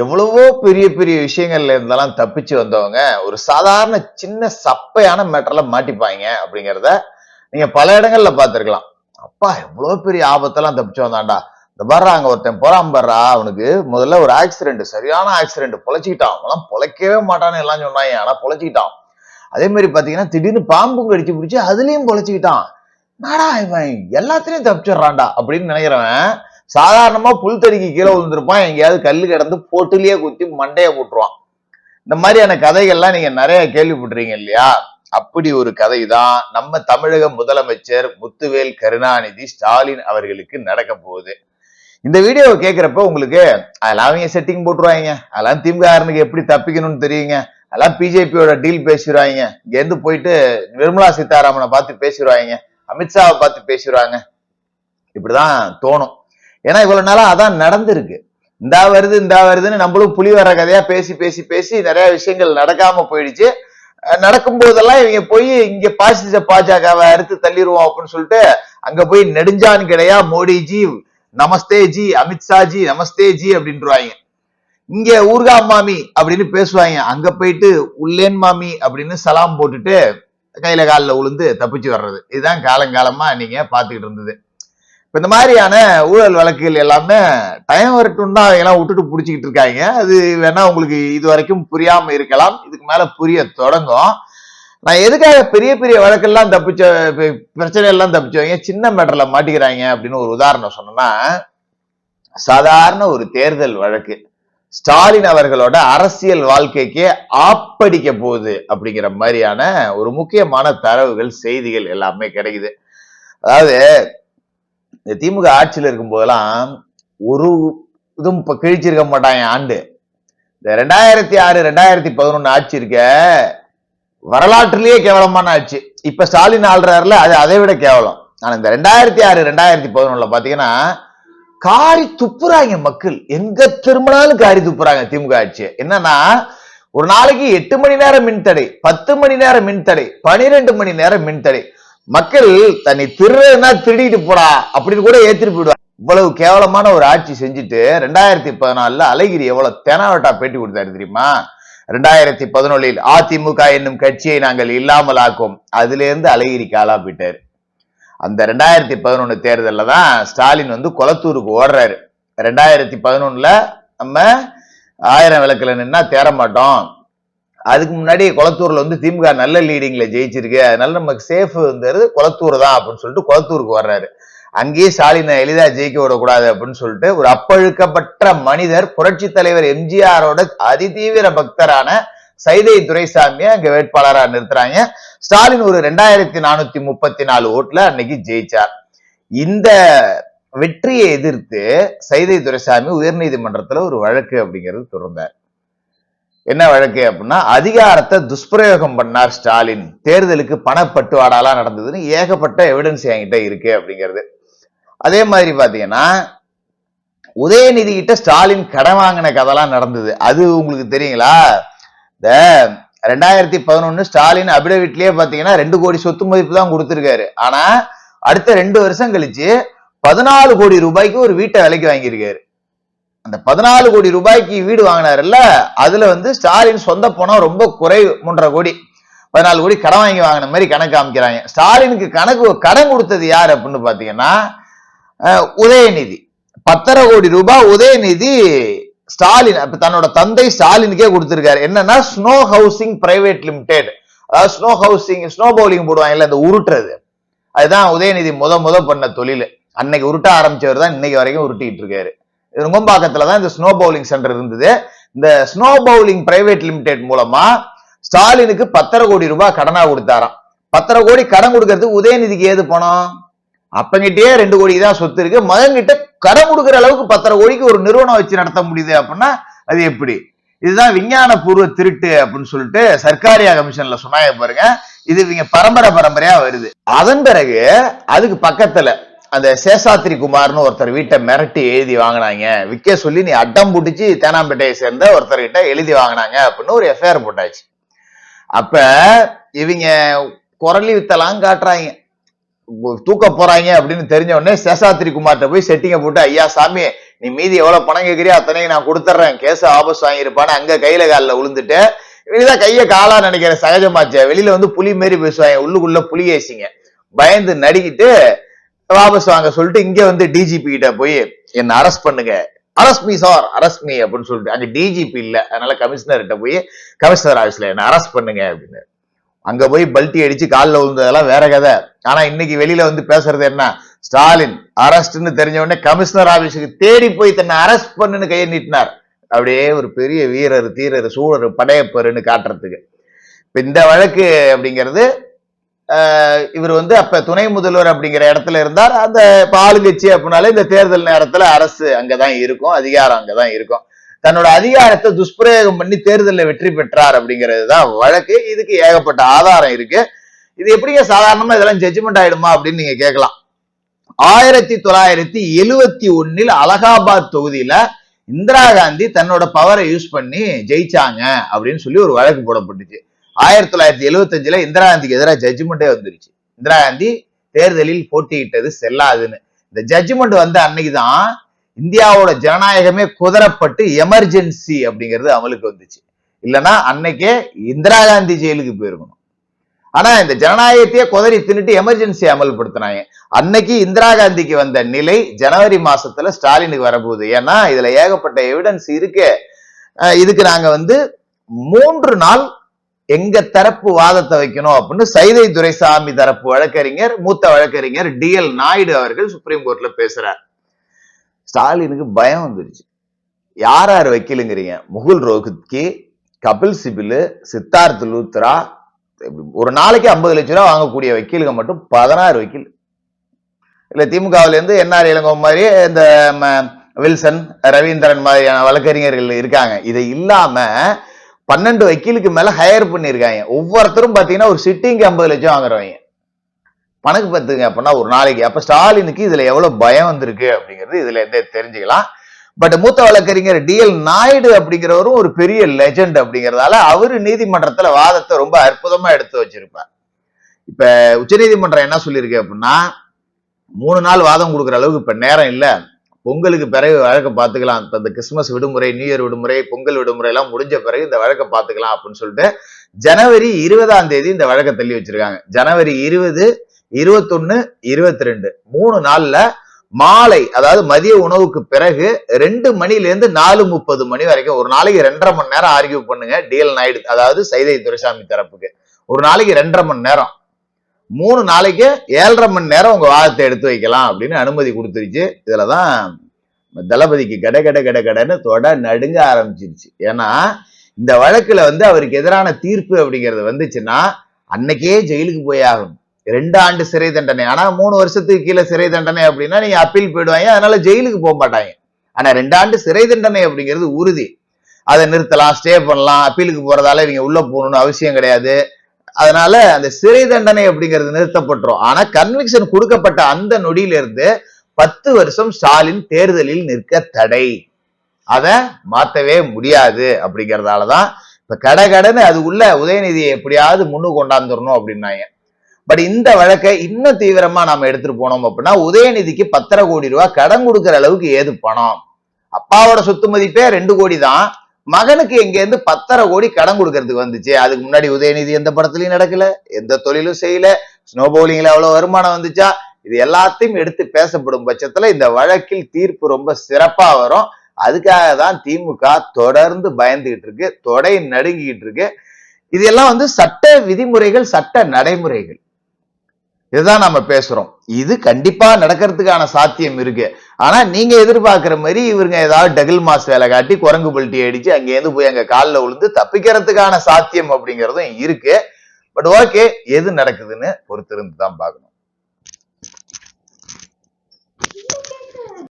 எவ்வளவோ பெரிய பெரிய விஷயங்கள்ல இருந்தெல்லாம் தப்பிச்சு வந்தவங்க ஒரு சாதாரண சின்ன சப்பையான மேட்டர்ல மாட்டிப்பாங்க அப்படிங்கிறத நீங்க பல இடங்கள்ல பார்த்துருக்கலாம். அப்பா எவ்வளவு பெரிய ஆபத்தெல்லாம் தப்பிச்சு வந்தான்டா. இந்த பாரு அங்க ஒருத்தன் போறான் பாருடா. அவனுக்கு முதல்ல ஒரு ஆக்சிடென்ட் சரியான ஆக்சிடென்ட் பொழைச்சிக்கிட்டான். அவன்லாம் பொழைக்கவே மாட்டான்னு எல்லாம் சொன்னாங்க. ஆனா பொழைச்சிக்கிட்டான். அதே மாதிரி பாத்தீங்கன்னா திடீர்னு பாம்பும் கடிச்சு பிடிச்சி அதுலயும் பொழைச்சிக்கிட்டான். நாடா இவன்? எல்லாத்துலயும் தப்பிச்சிடுறான்டா அப்படின்னு நினைக்கிறவன் சாதாரணமா புல் தடிக்கு கீழே விழுந்திருப்பான் எங்கேயாவது கல்லு கிடந்து போட்டுலயே குத்தி மண்டைய போட்டுருவான் இந்த மாதிரியான கதைகள்லாம் நீங்க நிறைய கேள்விப்பட்டிருக்கீங்க இல்லையா? அப்படி ஒரு கதை தான் நம்ம தமிழக முதலமைச்சர் முத்துவேல் கருணாநிதி ஸ்டாலின் அவர்களுக்கு நடக்க போகுது. இந்த வீடியோவை கேட்குறப்ப உங்களுக்கு அதெல்லாம் அவங்க செட்டிங் போட்டுருவாங்க. அதெல்லாம் திமுகனுக்கு எப்படி தப்பிக்கணும்னு தெரியுங்க. அதெல்லாம் பிஜேபியோட டீல் பேசிடுவாங்க. இங்க இருந்து போயிட்டு நிர்மலா சீதாராமனை பார்த்து பேசிடுவாங்க. அமித்ஷாவை பார்த்து பேசிடுவாங்க. இப்படிதான் தோணும். ஏன்னா இவ்வளவு நாளா அதான் நடந்திருக்கு. இந்தா வருது இந்தா வருதுன்னு நம்மளும் புலி வர கதையா பேசி பேசி பேசி நிறைய விஷயங்கள் நடக்காம போயிடுச்சு. நடக்கும் போதெல்லாம் இவங்க போய் இங்க பாசிச பாஜகவை அறுத்து தள்ளிடுவோம் அப்படின்னு சொல்லிட்டு அங்க போய் நெடுஞ்சான் கிடையா மோடிஜி நமஸ்தே ஜி அமித்ஷா ஜி நமஸ்தே ஜி அப்படின்றாங்க இங்க ஊர்கா மாமி அப்படின்னு பேசுவாங்க. அங்க போயிட்டு உள்ளேன் மாமி அப்படின்னு சலாம் போட்டுட்டு கையில காலில் உளுந்து தப்பிச்சு வர்றது. இதுதான் காலங்காலமா நீங்க பாத்துக்கிட்டு இருந்தது. இப்போ இந்த மாதிரியான ஊழல் வழக்குகள் எல்லாமே டைம் வரட்டும் தான் எல்லாம் விட்டுட்டு பிடிச்சிக்கிட்டு இருக்காங்க. அது வேணா உங்களுக்கு இது வரைக்கும் புரியாம இருக்கலாம். இதுக்கு மேல புரிய தொடங்கும். நான் எதுக்காக பெரிய பெரிய வழக்கெல்லாம் தப்பிச்ச பி- பிரச்சனை எல்லாம் தப்பிச்சவங்க சின்ன மேட்டர்ல மாட்டிக்கிறாங்க அப்படின்னு ஒரு உதாரணம் சொன்னோம்னா சாதாரண ஒரு தேர்தல் வழக்கு. ஸ்டாலின் அவர்களோட அரசியல் வாழ்க்கைக்கே ஆப்படிக்க போகுது அப்படிங்கிற மாதிரியான ஒரு முக்கியமான தரவுகள் செய்திகள் எல்லாமே கிடைக்குது. அதாவது இந்த திமுக ஆட்சியில் இருக்கும் போதெல்லாம் ஒரு இதுவும் இப்போ கிழிச்சிருக்க மாட்டாங்க ஆண்டு. இந்த ரெண்டாயிரத்தி ஆறு ரெண்டாயிரத்தி பதினொன்னு ஆட்சி இருக்க வரலாற்றிலேயே கேவலமான ஆட்சி. இப்ப ஸ்டாலின் ஆள்றாருல அது அதை விட கேவலம். ஆனால் இந்த ரெண்டாயிரத்தி ஆறு ரெண்டாயிரத்தி பதினொன்னுல பார்த்தீங்கன்னா காரி துப்புறாங்க மக்கள். எங்க திரும்பினாலும் காரி துப்புறாங்க திமுக ஆட்சி என்னன்னா ஒரு நாளைக்கு எட்டு மணி நேரம் மின்தடை பத்து மணி நேரம் மின்தடை பனிரெண்டு மணி நேரம் மின்தடை. மக்கள் தன்னை திருடுனா திருடிட்டு போடா அப்படின்னு கூட ஏத்திட்டு போயிடுவாங்க. இவ்வளவு கேவலமான ஒரு ஆட்சி செஞ்சுட்டு ரெண்டாயிரத்தி பதினாலுல அழகிரி எவ்வளவு தெனாவட்டா பேட்டி கொடுத்தாரு தெரியுமா? ரெண்டாயிரத்தி பதினொன்னில் அதிமுக என்னும் கட்சியை நாங்கள் இல்லாமல் ஆக்கும். அதுல இருந்து அழகிரி காலா போயிட்டாரு. அந்த ரெண்டாயிரத்தி பதினொன்னு தேர்தலில் தான் ஸ்டாலின் வந்து கொளத்தூருக்கு ஓடுறாரு. ரெண்டாயிரத்தி பதினொன்னுல நம்ம ஆயிரம் விளக்குல நின்னா தேர மாட்டோம் அதுக்கு முன்னாடி கொளத்தூர்ல வந்து திமுக நல்ல லீடிங்ல ஜெயிச்சிருக்கு. அதனால நமக்கு சேஃப் கொளத்தூர் தான் அப்படின்னு சொல்லிட்டு கொளத்தூருக்கு வர்றாரு. அங்கேயே ஸ்டாலினை எளிதா ஜெயிக்க விடக்கூடாது அப்படின்னு சொல்லிட்டு ஒரு அப்பழுக்கப்பட்ட மனிதர் புரட்சி தலைவர் எம்ஜிஆரோட அதிதீவிர பக்தரான சைதை துரைசாமியை அங்க வேட்பாளராக நிறுத்துறாங்க. ஸ்டாலின் ஒரு ரெண்டாயிரத்தி நானூத்தி முப்பத்தி நாலு ஓட்டுல அன்னைக்கு ஜெயிச்சார். இந்த வெற்றியை எதிர்த்து சைதை துரைசாமி உயர்நீதிமன்றத்துல ஒரு வழக்கு அப்படிங்கிறது தொடர்ந்தார். என்ன வழக்கு அப்படின்னா அதிகாரத்தை துஷ்பிரயோகம் பண்ணார் ஸ்டாலின். தேர்தலுக்கு பணப்பட்டுவாடாலாம் நடந்ததுன்னு ஏகப்பட்ட எவிடன்ஸ் என்கிட்ட இருக்கு அப்படிங்கிறது. அதே மாதிரி பாத்தீங்கன்னா உதயநிதி கிட்ட ஸ்டாலின் கடன் வாங்கின கதைலாம் நடந்தது. அது உங்களுக்கு தெரியுங்களா? இந்த ரெண்டாயிரத்தி பதினொன்னு ஸ்டாலின் அபிடவிட்லயே பாத்தீங்கன்னா ரெண்டு கோடி சொத்து மதிப்பு தான் கொடுத்துருக்காரு. ஆனா அடுத்த ரெண்டு வருஷம் கழிச்சு பதினாலு கோடி ரூபாய்க்கு ஒரு வீட்டை விலைக்கு வாங்கியிருக்காரு. அந்த பதினாலு கோடி ரூபாய்க்கு வீடு வாங்கினாருல்ல அதுல வந்து ஸ்டாலின் சொந்த பணம் ரொம்ப குறைவு மூன்றரை கோடி. பதினாலு கோடி கடன் வாங்கி வாங்கின மாதிரி கணக்கு காமிக்கிறாங்க. ஸ்டாலினுக்கு கணக்கு கடன் கொடுத்தது யார் அப்படின்னு பாத்தீங்கன்னா உதயநிதி. பத்தரை கோடி ரூபாய் உதயநிதி ஸ்டாலின் அப்ப தன்னோட தந்தை ஸ்டாலினுக்கே கொடுத்திருக்காரு. என்னன்னா ஸ்னோ ஹவுசிங் பிரைவேட் லிமிடெட் அதாவது ஸ்னோ ஹவுசிங் ஸ்னோ பவுலிங் போடுவாங்கல்ல இந்த உருட்டுறது. அதுதான் உதயநிதி முத முத பண்ண தொழில். அன்னைக்கு உருட்ட ஆரம்பிச்சவர் தான் இன்னைக்கு வரைக்கும் உருட்டிட்டு இருக்காரு. நுங்கம்பாக்கத்துல தான் இந்த ஸ்னோ பவுலிங் சென்டர் இருந்தது. இந்த ஸ்னோ பவுலிங் பிரைவேட் லிமிடெட் மூலமா ஸ்டாலினுக்கு பத்தரை கோடி ரூபாய் கடனா கொடுத்தாராம். பத்தரை கோடி கடன் கொடுக்கறதுக்கு உதயநிதிக்கு ஏது பணம்? அப்பங்கிட்டே ரெண்டு கோடி தான் சொத்து இருக்கு. மதங்கிட்ட கடன் கொடுக்குற அளவுக்கு பத்தரை கோடிக்கு ஒரு நிறுவனம் வச்சு நடத்த முடியுது அப்படின்னா அது எப்படி? இதுதான் விஞ்ஞான பூர்வ திருட்டு அப்படின்னு சொல்லிட்டு சர்க்காரியா கமிஷன்ல சொன்னாங்க பாருங்க. இது இவங்க பரம்பரை பரம்பரையா வருது. அதன் பிறகு அதுக்கு பக்கத்துல அந்த சேஷாத்ரி குமார்னு ஒருத்தர் வீட்டை மிரட்டி எழுதி வாங்கினாங்க. விற்க சொல்லி நீ அட்டம் பிடிச்சி தேனாம்பேட்டையை சேர்ந்த ஒருத்தர் கிட்ட எழுதி வாங்கினாங்க அப்படின்னு ஒரு எஃப்ஐஆர் போட்டாச்சு. அப்ப இவங்க குரலி வித்தலாம் காட்டுறாங்க. தூக்க போறாங்க அப்படின்னு தெரிஞ்ச உடனே சேஷாத்ரி குமார்ட்ட போய் செட்டிங்க போட்டு ஐயா சாமி நீ மீதி எவ்வளவு பணம் கேட்கறியோ அத்தனையும் நான் கொடுத்துட்றேன் கேஸ் ஆபஸ் வாங்கியிருப்பான்னு அங்க கையில காலில் விழுந்துட்டு வெளிதான் கையை காலா நினைக்கிறேன் சகஜமாச்சு. வெளியில வந்து புலி மாரி பேசுவாங்க. உள்ளுக்குள்ள புலி ஏசிங்க. பயந்து நடிக்கிட்டு வாபஸ் வாங்க சொல்லிட்டு இங்க வந்து டிஜிபி கிட்ட போய் என்ன அரெஸ்ட் பண்ணுங்க. Arrest me sir arrest me அப்படின்னு சொல்லிட்டு. அங்க டிஜிபி இல்ல. அதனால கமிஷனர் கிட்ட போய் கமிஷனர் ஆஃபீஸ்ல என்ன அரெஸ்ட் பண்ணுங்க அப்படின்னு. அங்க போய் பல்ட்டி அடிச்சு காலில் விழுந்ததெல்லாம் வேற கதை. ஆனா இன்னைக்கு வெளியில வந்து பேசுறது என்ன? ஸ்டாலின் அரஸ்ட்னு தெரிஞ்ச உடனே கமிஷனர் ஆபீஸுக்கு தேடி போய் தன்னை அரெஸ்ட் பண்ணுன்னு கையை நீட்டினார். அப்படியே ஒரு பெரிய வீரர் தீரர் சூழர் படையப்பருன்னு காட்டுறதுக்கு. இப்ப இந்த வழக்கு அப்படிங்கிறது இவர் வந்து அப்ப துணை முதல்வர் அப்படிங்கிற இடத்துல இருந்தார். அந்த ஆளுங்கட்சி அப்படின்னாலே இந்த தேர்தல் நேரத்துல அரசு அங்கதான் இருக்கும் அதிகாரம் அங்கதான் இருக்கும். தன்னோட அதிகாரத்தை துஷ்பிரயோகம் பண்ணி தேர்தலில் வெற்றி பெற்றார் அப்படிங்கிறது தான் வழக்கு. இதுக்கு ஏகப்பட்ட ஆதாரம் இருக்கு. இது எப்படிங்க சாதாரணமா இதெல்லாம் ஜட்ஜ்மெண்ட் ஆயிடுமா அப்படின்னு நீங்க கேட்கலாம். ஆயிரத்தி தொள்ளாயிரத்தி எழுவத்தி ஒன்னில் அலகாபாத் தொகுதியில இந்திரா காந்தி தன்னோட பவரை யூஸ் பண்ணி ஜெயிச்சாங்க அப்படின்னு சொல்லி ஒரு வழக்கு போடப்பட்டுச்சு. ஆயிரத்தி தொள்ளாயிரத்தி எழுவத்தஞ்சுல இந்திரா காந்திக்கு எதிராக ஜட்ஜ்மெண்டே வந்துருச்சு. இந்திரா காந்தி தேர்தலில் போட்டியிட்டது செல்லாதுன்னு. இந்த ஜட்ஜ்மெண்ட் வந்த அன்னைக்குதான் இந்தியாவோட ஜனநாயகமே குதறப்பட்டு எமர்ஜென்சி அப்படிங்கிறது அமலுக்கு வந்துச்சு. இல்லைன்னா அன்னைக்கே இந்திரா காந்தி ஜெயிலுக்கு போயிருக்கணும். ஆனா இந்த ஜனநாயகத்தையே குதறி தின்னுட்டு எமர்ஜென்சி அமல்படுத்தினாங்க. அன்னைக்கு இந்திரா காந்திக்கு வந்த நிலை ஜனவரி மாசத்துல ஸ்டாலினுக்கு வரப்போகுது. ஏன்னா இதுல ஏகப்பட்ட எவிடன்ஸ் இருக்கு. இதுக்கு நாங்க வந்து மூன்று நாள் எங்க தரப்பு வாதத்தை வைக்கணும் அப்படின்னு சைதை துரைசாமி தரப்பு வழக்கறிஞர் மூத்த வழக்கறிஞர் டி எல் நாயுடு அவர்கள் சுப்ரீம் கோர்ட்ல பேசுறார். ஸ்டாலினுக்கு பயம் வந்துருச்சு. யார் யார் வக்கீலுங்கிறீங்க? முகுல் ரோஹித்கி கபில் சிபிலு சித்தார்த் லூத்ரா ஒரு நாளைக்கு ஐம்பது லட்ச ரூபா வாங்கக்கூடிய வக்கீலுங்க மட்டும் பதினாறு வக்கீல். இல்ல திமுகவுல இருந்து என்ஆர் இளங்கோ மாதிரி இந்த ம- வில்சன் ரவீந்திரன் மாதிரியான வழக்கறிஞர்கள் இருக்காங்க. இது இல்லாம பன்னெண்டு வக்கீலுக்கு மேல ஹையர் பண்ணியிருக்காங்க ஒவ்வொருத்தரும் பாத்தீங்கன்னா ஒரு சிட்டிங்க்கு ஐம்பது லட்சம் வாங்குறவங்க. பணக்கு பத்துங்க அப்படின்னா ஒரு நாளைக்கு. அப்ப ஸ்டாலினுக்கு இதுல எவ்வளவு பயம் வந்திருக்கு அப்படிங்கிறது இதுல இருந்தே தெரிஞ்சுக்கலாம். பட் மூத்த வழக்கறிஞர் டிஎல் நாயுடு அப்படிங்கிறவரும் ஒரு பெரிய லெஜெண்ட் அப்படிங்கிறதால அவரு நீதிமன்றத்துல வாதத்தை ரொம்ப அற்புதமா எடுத்து வச்சிருப்பார். இப்ப உச்சநீதிமன்றம் என்ன சொல்லியிருக்கு அப்படின்னா மூணு நாள் வாதம் கொடுக்குற அளவுக்கு இப்ப நேரம் இல்லை. பொங்கலுக்கு பிறகு வழக்கை பார்த்துக்கலாம். இந்த கிறிஸ்மஸ் விடுமுறை நியூ இயர் விடுமுறை பொங்கல் விடுமுறை எல்லாம் முடிஞ்ச பிறகு இந்த வழக்கை பார்த்துக்கலாம் அப்படின்னு சொல்லிட்டு ஜனவரி இருபதாம் தேதி இந்த வழக்கை தள்ளி வச்சிருக்காங்க. ஜனவரி இருபது இருபத்தொன்னு இருபத்தி ரெண்டு மூணு நாள்ல மாலை அதாவது மதிய உணவுக்கு பிறகு ரெண்டு மணில இருந்து நாலு முப்பது மணி வரைக்கும் ஒரு நாளைக்கு ரெண்டரை மணி நேரம் ஆர்கியூ பண்ணுங்க. டிஎல் நாயுடு அதாவது சைதை துரைசாமி தரப்புக்கு. ஒரு நாளைக்கு ரெண்டரை மணி நேரம். மூணு நாளைக்கு ஏழரை மணி நேரம் உங்க வாதத்தை எடுத்து வைக்கலாம் அப்படின்னு அனுமதி கொடுத்துருச்சு. இதுலதான் தளபதிக்கு கட கட கட கடன்னு தொட நடுங்க ஆரம்பிச்சிருச்சு. ஏன்னா இந்த வழக்குல வந்து அவருக்கு எதிரான தீர்ப்பு அப்படிங்கிறது வந்துச்சுன்னா அன்னைக்கே ஜெயிலுக்கு போய் ஆகணும். ரெண்டு ஆண்டு சிறை தண்டனை. ஆனா மூணு வருஷத்துக்கு கீழே சிறை தண்டனை அப்படின்னா நீங்க அப்பீல் போயிடுவாங்க. அதனால ஜெயிலுக்கு போக மாட்டாங்க. ஆனா ரெண்டு ஆண்டு சிறை தண்டனை அப்படிங்கிறது உறுதி. அதை நிறுத்தலாம் ஸ்டே பண்ணலாம் அப்பீலுக்கு போறதால நீங்க உள்ள போகணும்னு அவசியம் கிடையாது. அதனால அந்த சிறை தண்டனை அப்படிங்கிறது நிறுத்தப்பட்டுரும். ஆனா கன்விக்ஷன் கொடுக்கப்பட்ட அந்த நொடியிலிருந்து பத்து வருஷம் ஸ்டாலின் தேர்தலில் நிற்க தடை. அத மாத்தவே முடியாது அப்படிங்கறதாலதான் இப்ப கடகடன்னு அது உள்ள உதயநிதியை எப்படியாவது முன்னு கொண்டாந்துடணும் அப்படின்னாங்க. பட் இந்த வழக்கை இன்னும் தீவிரமா நாம எடுத்துட்டு போனோம் அப்படின்னா உதயநிதிக்கு பத்தரை கோடி ரூபாய் கடன் கொடுக்குற அளவுக்கு ஏது பணம்? அப்பாவோட சொத்து மதிப்பே ரெண்டு கோடி தான். மகனுக்கு எங்க இருந்து பத்தரை கோடி கடன் கொடுக்கறதுக்கு வந்துச்சு. அதுக்கு முன்னாடி உதயநிதி எந்த படத்துலயும் நடக்கல எந்த தொழிலும் செய்யல ஸ்னோ பவுலிங்ல அவ்வளவு வருமானம் வந்துச்சா? இது எல்லாத்தையும் எடுத்து பேசப்படும் பட்சத்துல இந்த வழக்கில் தீர்ப்பு ரொம்ப சிறப்பா வரும். அதுக்காக தான் திமுக தொடர்ந்து பயந்துகிட்டு இருக்கு தொடை நடுங்கிட்டு இருக்கு. இது எல்லாம் வந்து சட்ட விதிமுறைகள் சட்ட நடைமுறைகள். இதுதான் நம்ம பேசுறோம். இது கண்டிப்பா நடக்கிறதுக்கான சாத்தியம் இருக்கு. ஆனா நீங்க எதிர்பார்க்குற மாதிரி இவருங்க ஏதாவது டகில் மாஸ் வேலை காட்டி குரங்கு பல்ட்டி அடிச்சு அங்கேருந்து போய் அங்க காலில் விழுந்து தப்பிக்கிறதுக்கான சாத்தியம் அப்படிங்கிறதும் இருக்கு. பட் ஓகே எது நடக்குதுன்னு பொறுத்திருந்து தான் பார்க்கணும்.